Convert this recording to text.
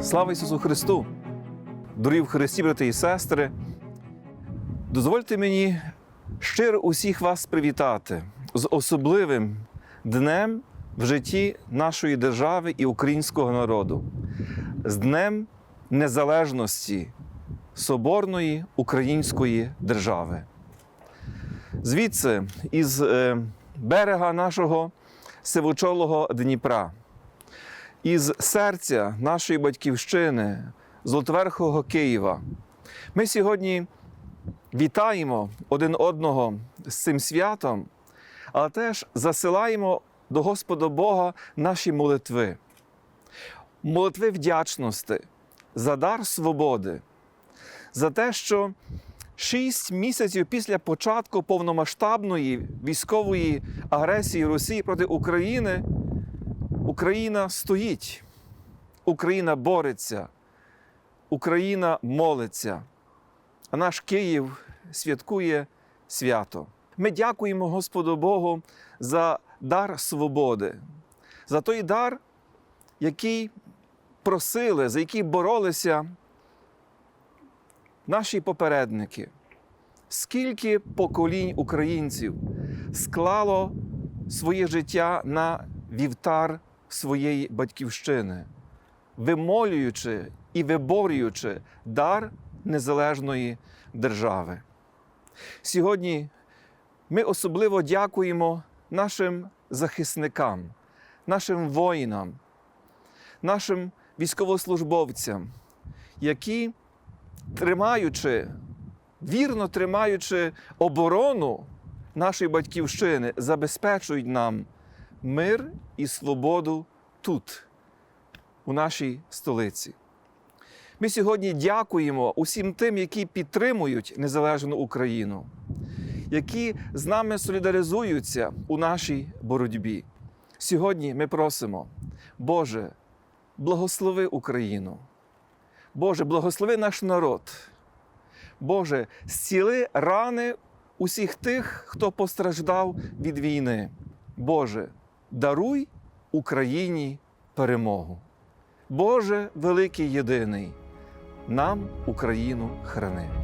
Слава Ісусу Христу! Дорогі в Христі, брати і сестри, дозвольте мені щиро усіх вас привітати з особливим днем в житті нашої держави і українського народу, з Днем Незалежності Соборної Української держави. Звідси, із е, берега нашого сивочолого Дніпра, із серця нашої батьківщини, Золотоверхого Києва, ми сьогодні вітаємо один одного з цим святом, але теж засилаємо до Господа Бога наші молитви, молитви вдячності за дар свободи, за те, що шість місяців після початку повномасштабної військової агресії Росії проти України Україна стоїть, Україна бореться, Україна молиться, а наш Київ святкує свято. Ми дякуємо Господу Богу за дар свободи, за той дар, який просили, за який боролися наші попередники. Скільки поколінь українців склало своє життя на вівтар своєї батьківщини, вимолюючи і виборюючи дар незалежної держави. Сьогодні ми особливо дякуємо нашим захисникам, нашим воїнам, нашим військовослужбовцям, які, тримаючи, вірно тримаючи оборону нашої батьківщини, забезпечують нам мир і свободу тут, у нашій столиці. Ми сьогодні дякуємо усім тим, які підтримують незалежну Україну, які з нами солідаризуються у нашій боротьбі. Сьогодні ми просимо, Боже, благослови Україну. Боже, благослови наш народ. Боже, зціли рани усіх тих, хто постраждав від війни. Боже, даруй Україні перемогу. Боже великий єдиний, нам Україну храни.